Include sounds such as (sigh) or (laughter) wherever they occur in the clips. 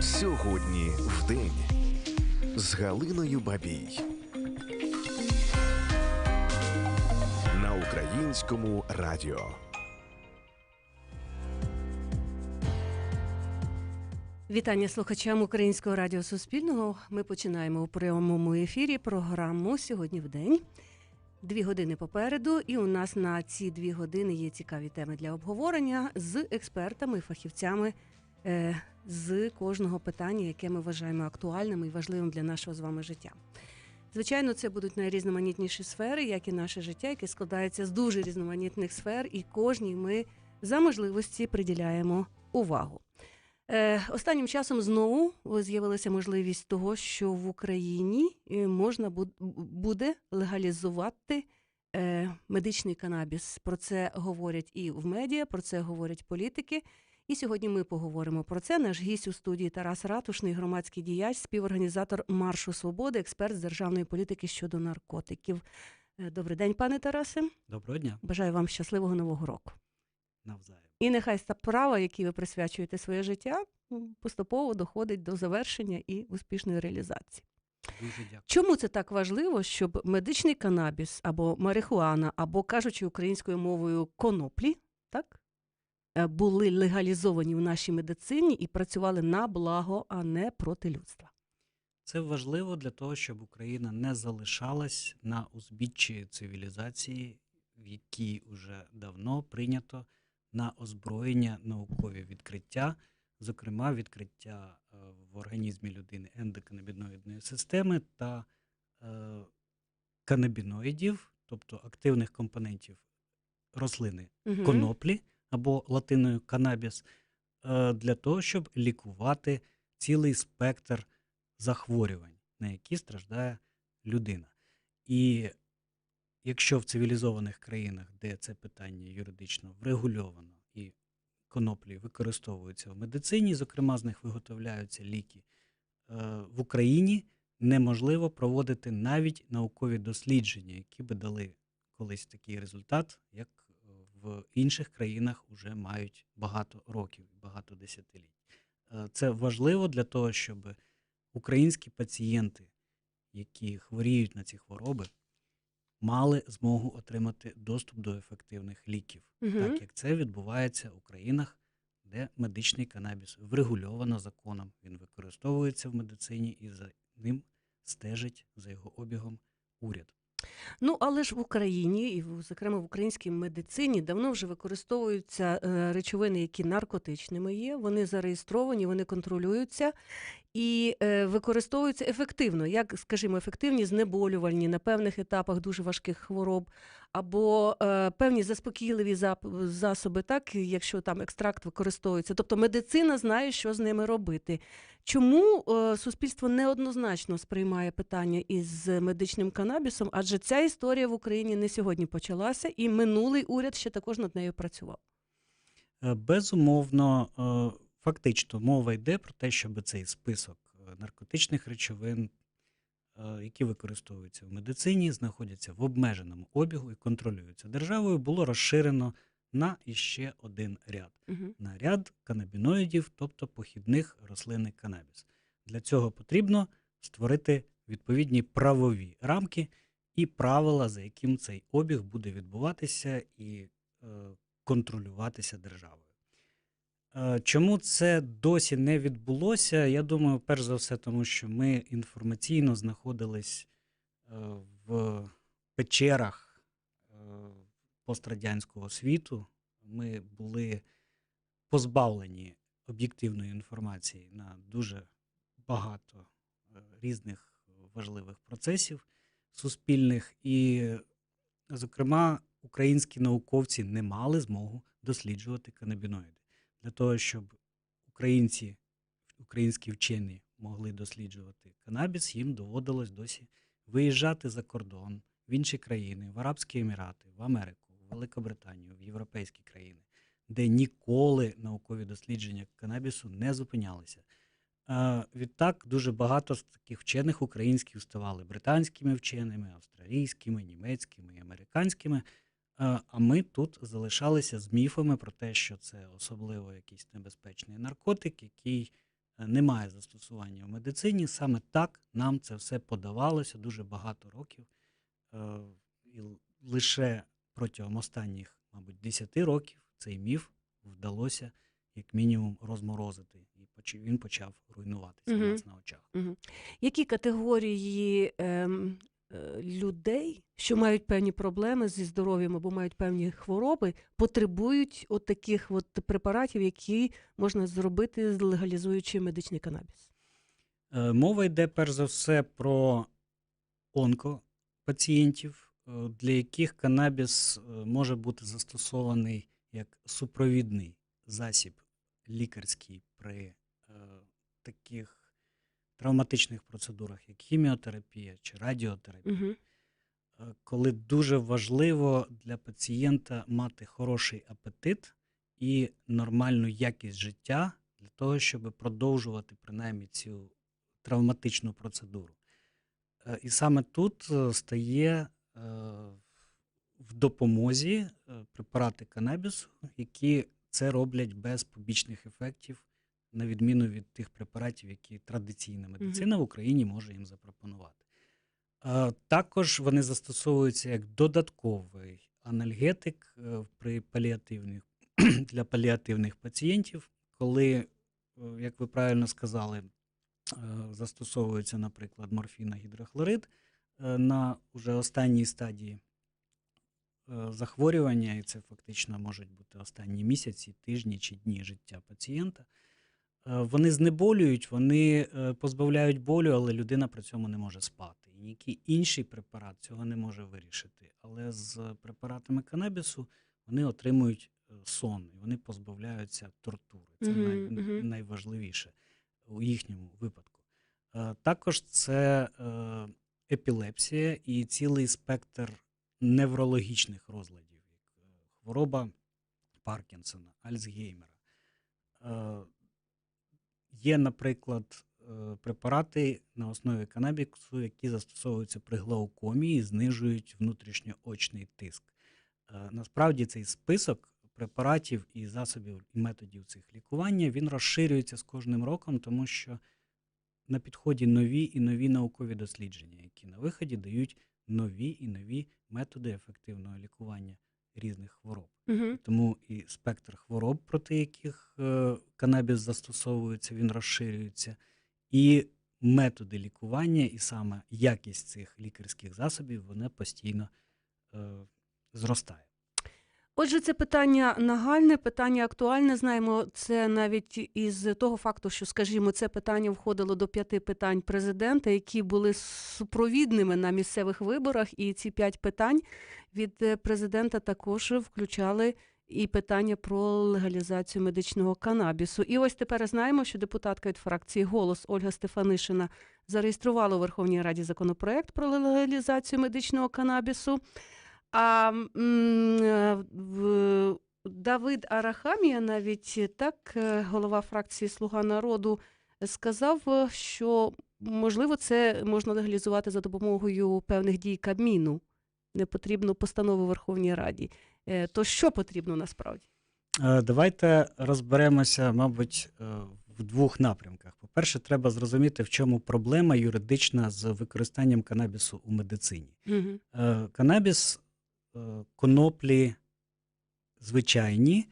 Сьогодні в день з Галиною Бабій. На українському радіо. Вітання слухачам Українського радіо Суспільного. Ми починаємо у прямому ефірі програму сьогодні в день. Дві години попереду, і у нас на ці дві години є цікаві теми для обговорення з експертами і фахівцями е, з кожного питання, яке ми вважаємо актуальним і важливим для нашого з вами життя. Звичайно, це будуть найрізноманітніші сфери, як і наше життя, яке складається з дуже різноманітних сфер, і кожній ми за можливості приділяємо увагу. Е, Останнім часом знову з'явилася можливість того, що в Україні е, можна буде легалізувати е, медичний канабіс. Про це говорять і в медіа, про це говорять політики. І сьогодні ми поговоримо про це. Наш гість у студії Тарас Ратушний, громадський діяч, співорганізатор Маршу Свободи, експерт з державної політики щодо наркотиків. Е, Добрий день, пане Тарасе. Доброго дня, Бажаю вам щасливого нового року. навзаєм. І нехай справа, якій ви присвячуєте своє життя, поступово доходить до завершення і успішної реалізації. Дуже дякую. Чому це так важливо, щоб медичний канабіс або марихуана, або кажучи українською мовою коноплі, так були легалізовані в нашій медицині і працювали на благо, а не проти людства? Це важливо для того, щоб Україна не залишалась на узбіччі цивілізації, в якій уже давно прийнято на озброєння наукові відкриття, зокрема відкриття е, в організмі людини ендоканабіноїдної системи та е, канабіноїдів, тобто активних компонентів рослини Мгм. коноплі або латиною канабіс, е, для того, щоб лікувати цілий спектр захворювань, на які страждає людина. І якщо в цивілізованих країнах, де це питання юридично врегульовано і коноплі використовуються в медицині, зокрема з них виготовляються ліки, е, в Україні неможливо проводити навіть наукові дослідження, які би дали колись такий результат, як в інших країнах вже мають багато років, багато десятиліть. Е, Це важливо для того, щоб українські пацієнти, які хворіють на ці хвороби, мали змогу отримати доступ до ефективних ліків, Мгм. так як це відбувається у країнах, де медичний канабіс врегульовано законом. Він використовується в медицині і за ним стежить за його обігом уряд. Ну, але ж в Україні, і зокрема в українській медицині, давно вже використовуються е, речовини, які наркотичними є. Вони зареєстровані, вони контролюються і е, використовуються ефективно, як, скажімо, ефективні знеболювальні на певних етапах дуже важких хвороб, або е, певні заспокійливі засоби, так, якщо там екстракт використовується. Тобто медицина знає, що з ними робити. Чому е, суспільство неоднозначно сприймає питання із медичним канабісом? Адже ця історія в Україні не сьогодні почалася, і минулий уряд ще також над нею працював. Е, Безумовно, е, фактично мова йде про те, щоб цей список наркотичних речовин, які використовуються в медицині, знаходяться в обмеженому обігу і контролюються державою, було розширено на іще один ряд. Угу. на ряд канабіноїдів, тобто похідних рослинний канабіс. Для цього потрібно створити відповідні правові рамки і правила, за яким цей обіг буде відбуватися і е, контролюватися державою. Е, Чому це досі не відбулося? Я думаю, перш за все, тому що ми інформаційно знаходились е, в печерах пострадянського світу. Ми були позбавлені об'єктивної інформації на дуже багато е, різних важливих процесів суспільних, і, зокрема, українські науковці не мали змогу досліджувати канабіноїди. Для того, щоб українці, українські вчені могли досліджувати канабіс, їм доводилось досі виїжджати за кордон в інші країни, в Арабські Емірати, в Америку, Великобританію, в європейські країни де ніколи наукові дослідження канабісу не зупинялися. Відтак дуже багато з таких вчених українських ставали британськими вченими, австралійськими, німецькими і американськими. А ми тут залишалися з міфами про те, що це особливо якийсь небезпечний наркотик, який е, немає застосування в медицині. Саме так нам це все подавалося дуже багато років. Е, І лише протягом останніх, мабуть, 10 років цей міф вдалося як мінімум розморозити. І він почав руйнуватися у нас на очах. Які категорії ем, е, людей, що мають певні проблеми зі здоров'ям або мають певні хвороби, потребують от таких от препаратів, які можна зробити, легалізуючи медичний канабіс? Е, Мова йде перш за все про онкопацієнтів, для яких канабіс е, може бути застосований як супровідний засіб лікарський при е, таких травматичних процедурах, як хіміотерапія чи радіотерапія, Угу. коли дуже важливо для пацієнта мати хороший апетит і нормальну якість життя для того, щоб продовжувати принаймні цю травматичну процедуру. І саме тут стає в допомозі е, препарати канабісу, які це роблять без побічних ефектів, на відміну від тих препаратів, які традиційна медицина в Україні може їм запропонувати. Е, Також вони застосовуються як додатковий анальгетик е, при паліативних (clears throat) для паліативних пацієнтів, коли, е, як ви правильно сказали, е, застосовується, наприклад, морфіногідрохлорид е, на уже останній стадії е, захворювання, і це фактично можуть бути останні місяці, тижні чи дні життя пацієнта. Е, Вони знеболюють, вони е, позбавляють болю, але людина при цьому не може спати. І ніякий інший препарат цього не може вирішити. Але з препаратами канабісу вони отримують е, сон, і вони позбавляються тортури. Це Мгм, най, найважливіше у їхньому випадку. Е, Також це е, епілепсія і цілий спектр неврологічних розладів, як е, хвороба Паркінсона, Альцгеймера. Е, Є, наприклад, е, препарати на основі канабісу, які застосовуються при глаукомі і знижують внутрішньоочний тиск. Насправді цей список препаратів і засобів і методів цих лікування він розширюється з кожним роком, тому що на підході нові і нові наукові дослідження, які на виході дають нові і нові методи ефективного лікування різних хвороб. Угу. Тому і спектр хвороб, проти яких е, канабіс застосовується, він розширюється, і методи лікування, і саме якість цих лікарських засобів, вона постійно е, зростає. Отже, це питання нагальне, питання актуальне. Знаємо це навіть із того факту, що, скажімо, це питання входило до п'яти питань президента, які були супровідними на місцевих виборах. І ці п'ять питань від е, президента також включали і питання про легалізацію медичного канабісу. І ось тепер знаємо, що депутатка від фракції Голос Ольга Стефанишина зареєструвала у Верховній Раді законопроект про легалізацію медичного канабісу. А в- Давид Арахамія, навіть так, е, голова фракції Слуга народу, сказав, що можливо це можна легалізувати за допомогою певних дій Кабміну. Не потрібно постанови Верховній Раді. Е, То що потрібно насправді? Е, Давайте розберемося, мабуть, е, в двох напрямках. По-перше, треба зрозуміти, в чому проблема юридична з використанням канабісу у медицині. Угу. Канабіс, коноплі звичайні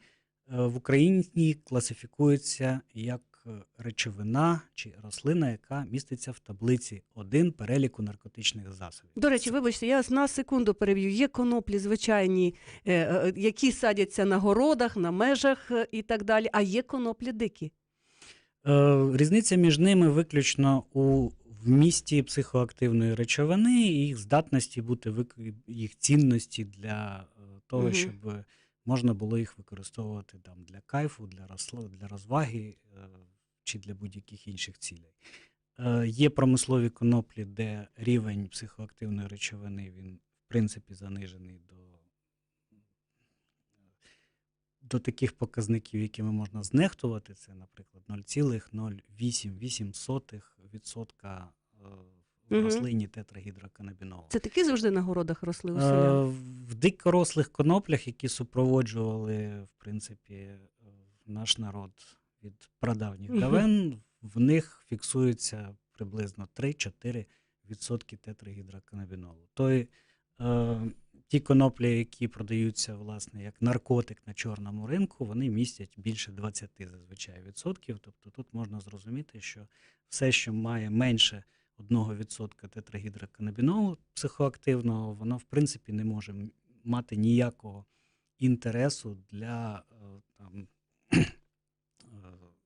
е, в Україні класифікуються як е, речовина чи рослина, яка міститься в таблиці 1 переліку наркотичних засобів. До речі, вибачте, я на секунду переб'ю. Є коноплі звичайні, е, е, які садяться на городах, на межах е, і так далі, а є коноплі дикі. Е, Різниця між ними виключно у вмісті психоактивної речовини і їх здатності бути їх цінності для е, того, Мгм. щоб можна було їх використовувати там для кайфу, для для розваги е, чи для будь-яких інших цілей. Е, Є промислові коноплі, де рівень психоактивної речовини він в принципі занижений до до таких показників, якими можна знехтувати, це, наприклад, 0,088% е, в рослині тетрагідроканабінолу. Це такі завжди на городах росли у Е, селян. В дикорослих коноплях, які супроводжували, в принципі, е, наш народ від прадавніх давен, в них фіксується приблизно 3-4% тетрагідроканабінолу. Той, е, ті коноплі, які продаються власне як наркотик на чорному ринку, вони містять більше 20 зазвичай відсотків. Тобто тут можна зрозуміти, що все, що має менше 1% тетрагідроканабінолу психоактивного, воно в принципі не може мати ніякого інтересу для е, там, (clears throat) е,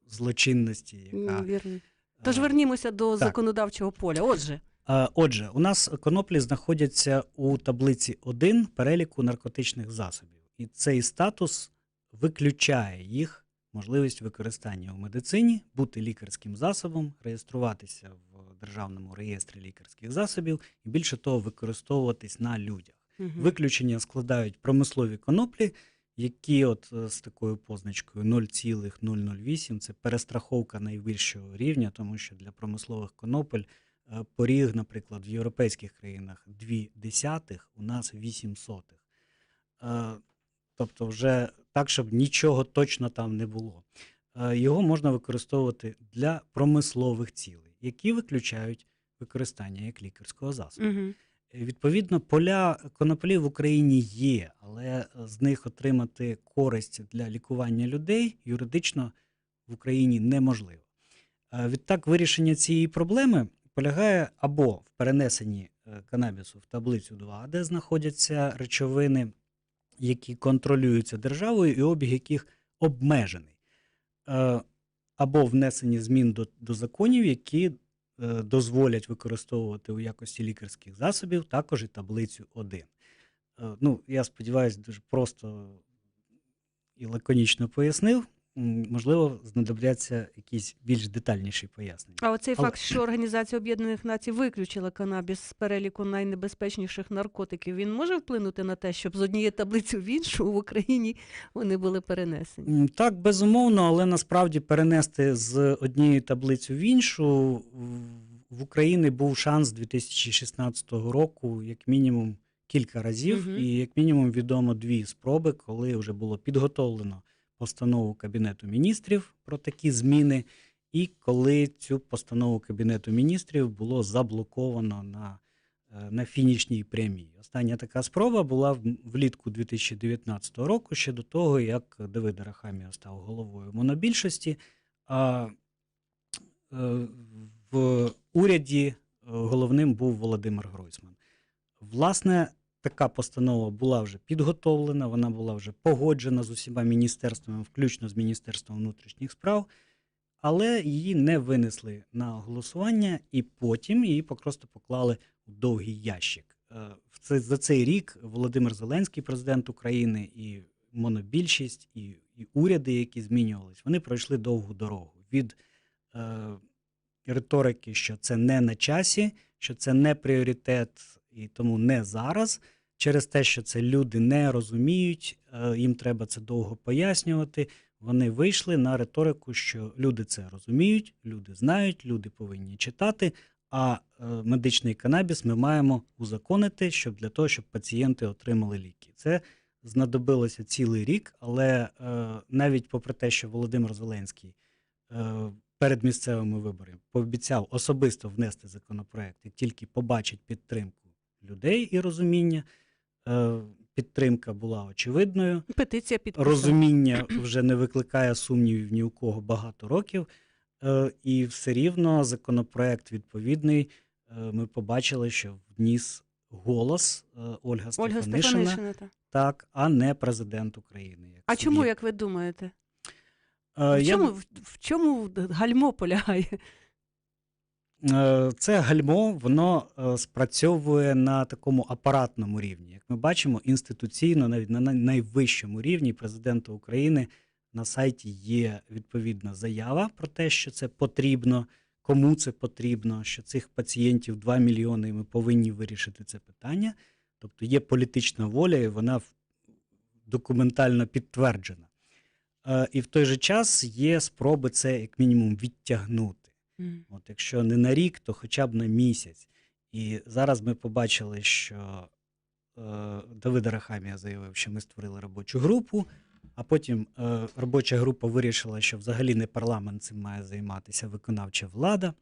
злочинності, яка Вірно. Тож е, вернімося до так. законодавчого поля. Отже, Отже, у нас коноплі знаходяться у таблиці 1 переліку наркотичних засобів, і цей статус виключає їх можливість використання у медицині, бути лікарським засобом, реєструватися в державному реєстрі лікарських засобів і більше того, використовуватись на людях. мгм. Виключення складають промислові коноплі, які от е, з такою позначкою 0,008 це перестраховка найвищого рівня, тому що для промислових конопель е, поріг, наприклад, в європейських країнах 2 десятих, у нас 8 сотих. Е, Тобто, вже так, щоб нічого точно там не було. Е, Його можна використовувати для промислових цілей, які виключають використання як лікарського засобу. Е, Відповідно, поля коноплі в Україні є, але е, з них отримати користь для лікування людей юридично в Україні неможливо. Е, Відтак, вирішення цієї проблеми полягає або в перенесенні е, канабісу в таблицю 2, де знаходяться речовини, які контролюються державою, і обіг яких обмежений, Е, або внесенні змін до, до законів, які е, дозволять використовувати у якості лікарських засобів також і таблицю 1. Е, Ну, я сподіваюся, дуже просто і лаконічно пояснив. Можливо, знадобляться якісь більш детальніші пояснення. А оцей Але- факт, що Організація Об'єднаних Націй виключила канабіс з переліку найнебезпечніших наркотиків, він може вплинути на те, щоб з однієї таблиці в іншу в Україні вони були перенесені? Так, безумовно, але насправді перенести з однієї таблиці в іншу в- Україні був шанс 2016 року, як мінімум кілька разів, Мгм. і як мінімум відомо дві спроби, коли вже було підготовлено постанову Кабінету міністрів про такі зміни, і коли цю постанову Кабінету міністрів було заблоковано на, е, на фінішній прямій. Остання така спроба була влітку 2019 року, ще до того, як Давид Арахамія став головою монобільшості. А е, в уряді е, головним був Володимир Гройсман. Власне, така постанова була вже підготовлена, вона була вже погоджена з усіма міністерствами, включно з Міністерством внутрішніх справ, але її не винесли на голосування, і потім її просто поклали у довгий ящик. Е, За цей рік Володимир Зеленський, президент України, і монобільшість, і, і уряди, які змінювались, вони пройшли довгу дорогу від е, риторики, що це не на часі, що це не пріоритет і тому не зараз. Через те, що це люди не розуміють, е, їм треба це довго пояснювати. Вони вийшли на риторику, що люди це розуміють, люди знають, люди повинні читати. А е, медичний канабіс ми маємо узаконити, щоб для того, щоб пацієнти отримали ліки. Це знадобилося цілий рік, але е, навіть попри те, що Володимир Зеленський перед місцевими виборами пообіцяв особисто внести законопроект, як тільки побачить підтримку людей і розуміння. Е, підтримка була очевидною. Петиція підписана. Розуміння вже не викликає сумнівів ні у кого багато років. Е, і все рівно законопроект відповідний. е, Ми побачили, що вніс голос Ольга Ольга Стефанишина, так, а не президент України. як А чому, як ви думаєте? В я чому, в, в чому гальмо полягає? Е, Це гальмо, воно е, спрацьовує на такому апаратному рівні. Як ми бачимо, інституційно, навіть на найвищому рівні президента України на сайті є відповідна заява про те, що це потрібно, кому це потрібно, що цих пацієнтів 2 мільйони, і ми повинні вирішити це питання. Тобто є політична воля, і вона документально підтверджена. Е, І в той же час є спроби це як мінімум відтягнути. М. От якщо не на рік, то хоча б на місяць. І зараз ми побачили, що е, Давид Рахамія заявив, що ми створили робочу групу. А потім е, робоча група вирішила, що взагалі не парламент цим має займатися, виконавча влада.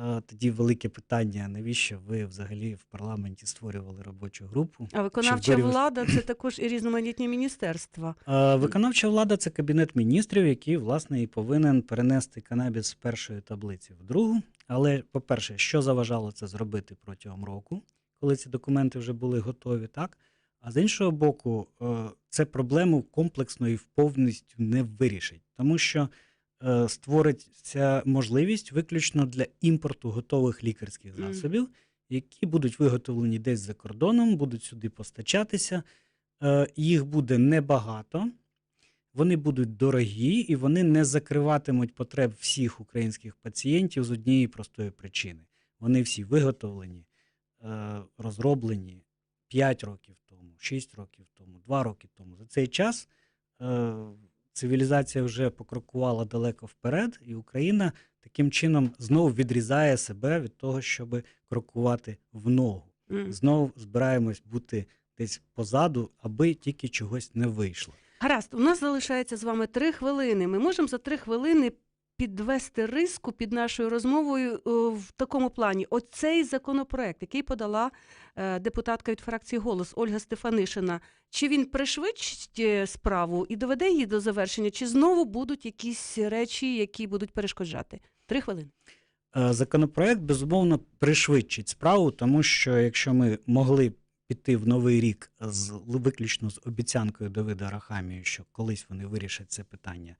Е, тоді велике питання: навіщо ви взагалі в парламенті створювали робочу групу? А виконавча вирішити- влада це (clears throat) також і різноманітні міністерства. Е, Виконавча влада це кабінет міністрів, який власне і повинен перенести канабіс з першої таблиці в другу. Але, по-перше, що заважало це зробити протягом року, коли ці документи вже були готові, так? А з іншого боку, е, це проблему комплексно і повністю не вирішить, тому що створиться можливість виключно для імпорту готових лікарських засобів, які будуть виготовлені десь за кордоном, будуть сюди постачатися. Е, Їх буде небагато, вони будуть дорогі і вони не закриватимуть потреб всіх українських пацієнтів з однієї простої причини. Вони всі виготовлені, е, розроблені 5 років тому, 6 років тому, 2 роки тому. За цей час е, цивілізація вже покрокувала далеко вперед, і Україна таким чином знову відрізає себе від того, щоб крокувати в ногу знову збираємось бути десь позаду, аби тільки чогось не вийшло. Гаразд, у нас залишається з вами три хвилини. Ми можемо за три хвилини підвести риску під нашою розмовою в такому плані. Оцей законопроект, який подала е, депутатка від фракції Голос Ольга Стефанишина, чи він пришвидшить е, справу і доведе її до завершення, чи знову будуть якісь речі, які будуть перешкоджати? Три хвилини. Е, Законопроект безумовно пришвидшить справу, тому що якщо ми могли піти в новий рік з виключно з обіцянкою Давида Рахамію, що колись вони вирішать це питання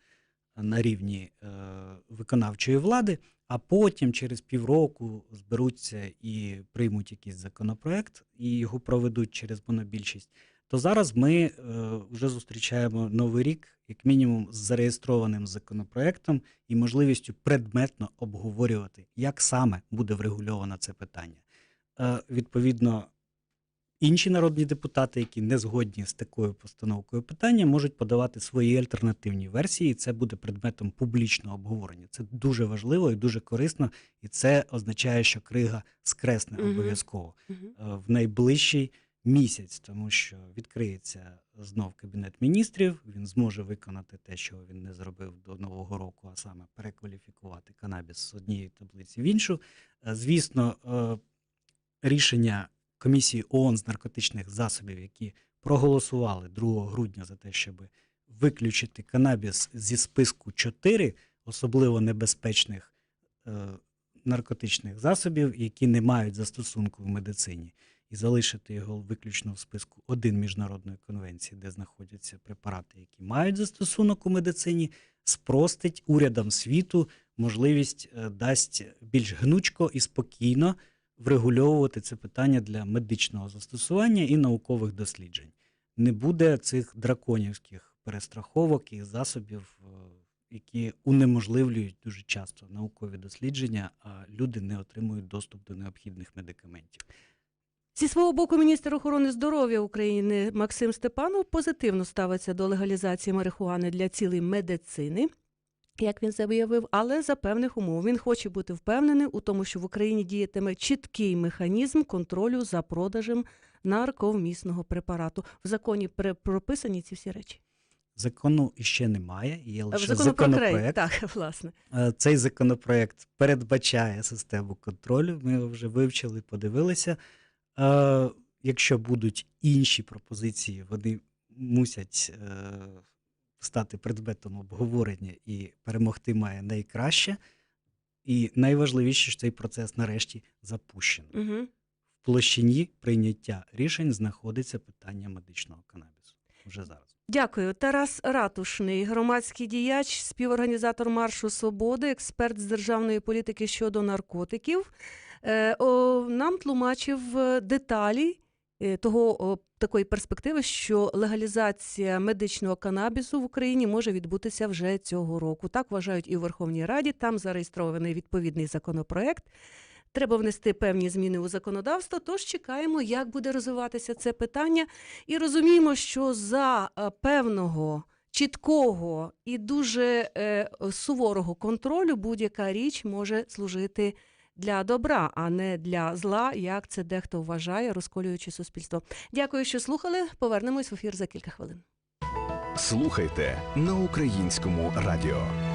на рівні е, виконавчої влади, а потім через півроку зберуться і приймуть якийсь законопроект і його проведуть через монобільшість, то зараз ми е, вже зустрічаємо новий рік, як мінімум, з зареєстрованим законопроектом і можливістю предметно обговорювати, як саме буде врегульовано це питання. Е, відповідно, інші народні депутати, які не згодні з такою постановкою питання, можуть подавати свої альтернативні версії. і Це буде предметом публічного обговорення. Це дуже важливо і дуже корисно, і це означає, що крига скресне обов'язково е, в найближчий місяць, тому що відкриється знов кабінет міністрів. Він зможе виконати те, що він не зробив до нового року, а саме перекваліфікувати канабіс з однієї таблиці в іншу. Е, Звісно, е, рішення комісії ООН з наркотичних засобів, які проголосували 2 грудня за те, щоб виключити канабіс зі списку 4 особливо небезпечних е, наркотичних засобів, які не мають застосунку в медицині, і залишити його виключно в списку 1 міжнародної конвенції, де знаходяться препарати, які мають застосунок у медицині, спростить урядам світу можливість е, дасть більш гнучко і спокійно врегульовувати це питання для медичного застосування і наукових досліджень. Не буде цих драконівських перестраховок і засобів, е, які унеможливлюють дуже часто наукові дослідження, а люди не отримують доступ до необхідних медикаментів. Зі свого боку, міністр охорони здоров'я України Максим Степанов позитивно ставиться до легалізації марихуани для цілей медицини. Як він заявив, але за певних умов він хоче бути впевнений у тому, що в Україні діятиме чіткий механізм контролю за продажем нарковмісного препарату. В законі прописані ці всі речі. Закону іще немає, є лише законопроект, законопроект. так, (laughs) власне. Е, Цей законопроект передбачає систему контролю. Ми його вже вивчили, подивилися. Е, Якщо будуть інші пропозиції, вони мусять е, стати предметом обговорення і перемогти має найкраще. І найважливіше, що цей процес нарешті запущено. Угу. В площині прийняття рішень знаходиться питання медичного канабісу вже зараз. Дякую. Тарас Ратушний, громадський діяч, співорганізатор маршу свободи, експерт з державної політики щодо наркотиків. Е, нам тлумачив е, деталі е, того такої перспективи, що легалізація медичного канабісу в Україні може відбутися вже цього року. Так вважають і у Верховній Раді. Там зареєстрований відповідний законопроект. Треба внести певні зміни у законодавство. Тож чекаємо, як буде розвиватися це питання, і розуміємо, що за е, певного чіткого і дуже е, суворого контролю будь-яка річ може служити для добра, а не для зла, як це дехто вважає, розколюючи суспільство. Дякую, що слухали. Повернемось в ефір за кілька хвилин. Слухайте на українському радіо.